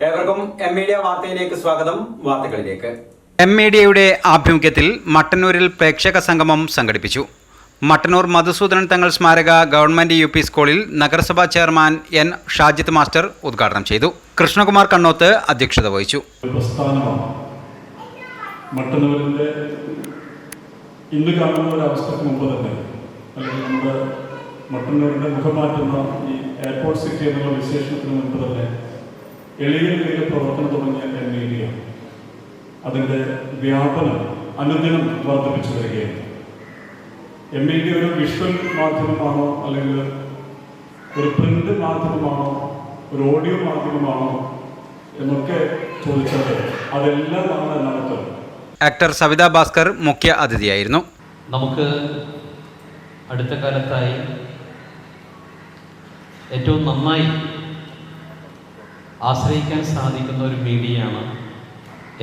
ഏവർക്കും M media വാർത്തയിലേക്ക് സ്വാഗതം. വാർത്തകളിലേക്ക്. എം മീഡിയയുടെ ആഭിമുഖ്യത്തിൽ മട്ടന്നൂരിൽ പ്രേക്ഷക സംഗമം സംഘടിപ്പിച്ചു. മട്ടന്നൂർ മധുസൂദനൻ തങ്ങൾ സ്മാരക ഗവൺമെന്റ് യു പി സ്കൂളിൽ നഗരസഭാ ചെയർമാൻ എൻ ഷാജിത്ത് മാസ്റ്റർ ഉദ്ഘാടനം ചെയ്തു. കൃഷ്ണകുമാർ കണ്ണോത്ത് അധ്യക്ഷത വഹിച്ചു. മട്ടന്നൂരിന്റെ മട്ടന്നൂരിന്റെ ഇന്ന് കാണുന്ന ഒരു അവസ്ഥയ്ക്ക് മുമ്പ് തന്നെ അല്ലെങ്കിൽ നമ്മുടെ മട്ടന്നൂരിന്റെ മുഖം മാറ്റുന്ന ഈ എയർപോർട്ട് സിറ്റി എന്നുള്ള വിശേഷണത്തിന് മുൻപ് തന്നെ എളിയ നിലയിൽ പ്രവർത്തനം തുടങ്ങിയ എം മീഡിയ അതിന്റെ വ്യാപനം അനുദിനം വർദ്ധിപ്പിച്ചു വരികയാണ്. എം ഐ ഡി ഒരു വിഷ്വൽ മാധ്യമമാണോ അല്ലെങ്കിൽ ഒരു പ്രിന്റ് മാധ്യമമാണോ ഒരു ഓഡിയോ മാധ്യമമാണോ എന്നൊക്കെ ചോദിച്ചാൽ അതെല്ലാം ആണ് നമുക്ക് ആക്ടർ സവിത ഭാസ്കർ മുഖ്യ അതിഥിയായിരുന്നു. നമുക്ക് അടുത്ത കാലത്തായി ഏറ്റവും നന്നായി ആശ്രയിക്കാൻ സാധിക്കുന്ന ഒരു മീഡിയയാണ്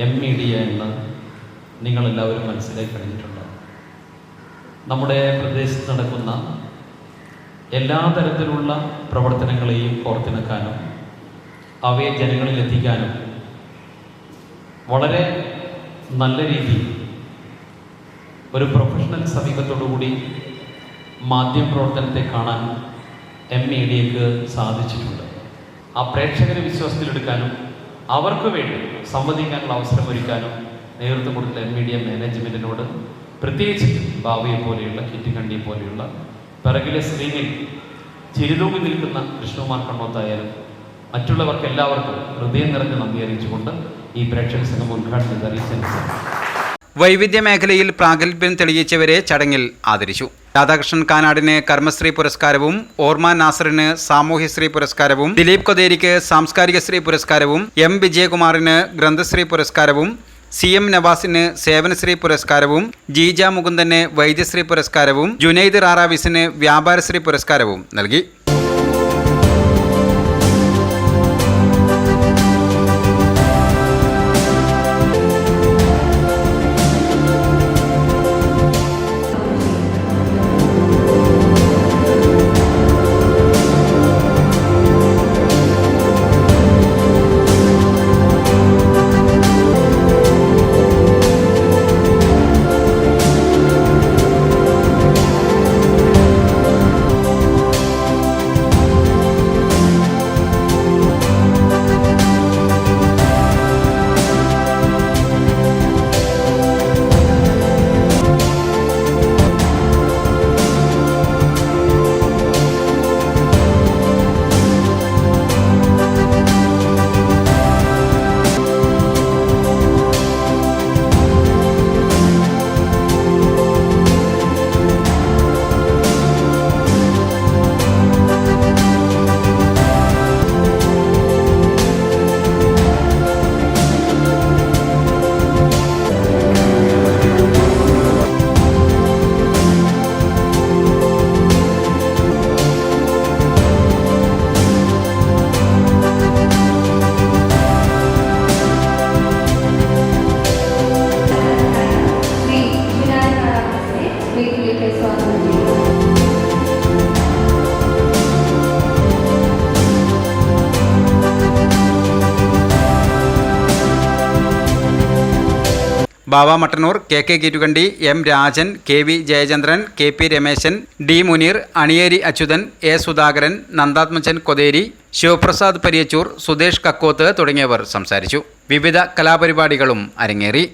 എം മീഡിയ എന്ന് നിങ്ങളെല്ലാവരും മനസ്സിലാക്കി കഴിഞ്ഞിട്ടുണ്ട്? നമ്മുടെ പ്രദേശത്ത് നടക്കുന്ന എല്ലാ തരത്തിലുള്ള പ്രവർത്തനങ്ങളെയും കോർത്തിണക്കാനും അവയെ ജനങ്ങളിൽ എത്തിക്കാനും വളരെ നല്ല രീതിയിൽ ഒരു പ്രൊഫഷണൽ സമീപത്തോടുകൂടി മാധ്യമ പ്രവർത്തനത്തെ കാണാൻ എം മീഡിയക്ക് സാധിച്ചിട്ടുണ്ട്. ആ പ്രേക്ഷകരെ വിശ്വാസത്തിലെടുക്കാനും അവർക്ക് വേണ്ടി സംവദിക്കാനുള്ള അവസരം ഒരുക്കാനും നേതൃത്വം കൊടുത്ത എം മീഡിയ മാനേജ്മെന്റിനോട് പ്രത്യേകിച്ച് ബാബയെ പോലെയുള്ള കിറ്റിക്കണ്ടിയെ പോലെയുള്ള പിറകിലെ സ്ക്രീനിൽ ചിരിതൂങ്ങി നിൽക്കുന്ന കൃഷ്ണകുമാർ കണ്ണോത്തായാലും മറ്റുള്ളവർക്ക് എല്ലാവർക്കും ഹൃദയം നിറഞ്ഞ് നന്ദി അറിയിച്ചുകൊണ്ട് ഈ പ്രേക്ഷക സംഘം ഉദ്ഘാടനം അറിയിച്ചു വൈവിധ്യ മേഖലയിൽ പ്രാഗൽഭ്യം തെളിയിച്ചവരെ ചടങ്ങിൽ ആദരിച്ചു. രാധാകൃഷ്ണൻ കാനാടിന് കർമ്മശ്രീ പുരസ്കാരവും ഓർമ്മ നാസറിന് സാമൂഹ്യശ്രീ പുരസ്കാരവും ദിലീപ് കൊതേരിക്ക് സാംസ്കാരിക ശ്രീ പുരസ്കാരവും എം വിജയകുമാറിന് ഗ്രന്ഥശ്രീ പുരസ്കാരവും സി എം നവാസിന് സേവനശ്രീ പുരസ്കാരവും ജീജ മുകുന്ദന് വൈദ്യശ്രീ പുരസ്കാരവും ജുനൈദ് റാറാവിസിന് വ്യാപാരശ്രീ പുരസ്കാരവും നൽകി. Bava Mattannur K K Keettukandi M Rajan K V Jayachandran K P Rameshan D Muneer Aniyeri Achuthan A Sudhakaran Nandathmajan Kotheri Sivaprasad Pariyachur Sudesh Kakkoth തുടങ്ങിയവർ സംസാരിച്ചു. വിവിധ കലാപരിപാടികളും അരങ്ങേറി.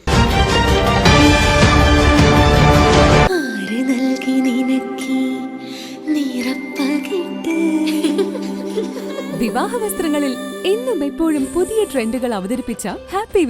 വിവാഹ വസ്ത്രങ്ങളിൽ എന്നും എപ്പോഴും പുതിയ ട്രെൻഡുകൾ അവതരിപ്പിച്ച ഹാപ്പി